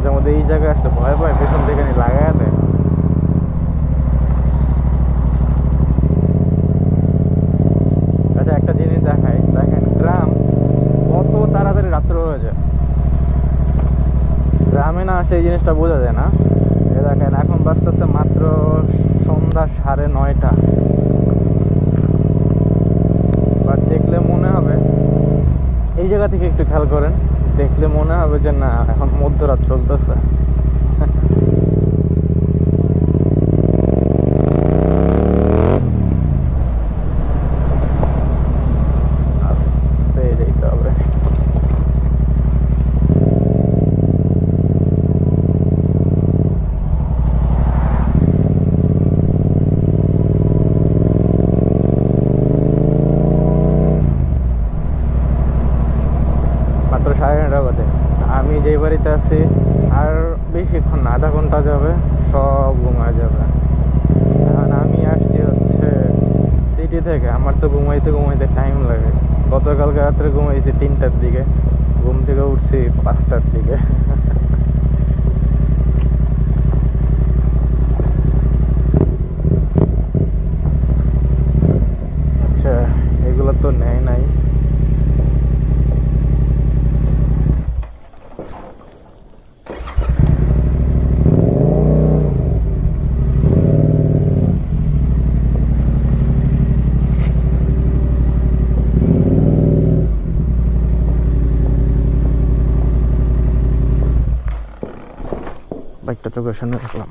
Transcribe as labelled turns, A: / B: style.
A: মাঝে মধ্যে এই জায়গায় আসলে ভয় পায়, পেছন থেকে লাগায় দেয়। আচ্ছা একটা জিনিস দেখাই, দেখেন, গ্রাম কত তাড়াতাড়ি রাত্র হয়ে যায়। গ্রামে না আসলে এই জিনিসটা বোঝা যায় না। এ দেখেন, এখন বাঁচতেছে মাত্র সন্ধ্যা সাড়ে নয়টা। বাট দেখলে মনে হবে, এই জায়গা থেকে একটু খেয়াল করেন দেখলে মনে হবে যে না এখন মধ্যরাত চলতেছে আস্তে যেতে হবে মাত্র সাড়ে নটা বাজে। আমি যেই বাড়িতে আছি, আর বেশিক্ষণ আধা ঘণ্টা যাবে, সব ঘুমায় যাবে। এখন আমি আসছি হচ্ছে সিটি থেকে। আমার তো ঘুমাইতে ঘুমাইতে টাইম লাগে। গতকালকে রাত্রে ঘুমাইছি তিনটার দিকে। ঘুম থেকে উঠছি পাঁচটার দিকে। আচ্ছা এগুলো তো নেয় নাই। বাইকটা চোখের সামনে রাখলাম।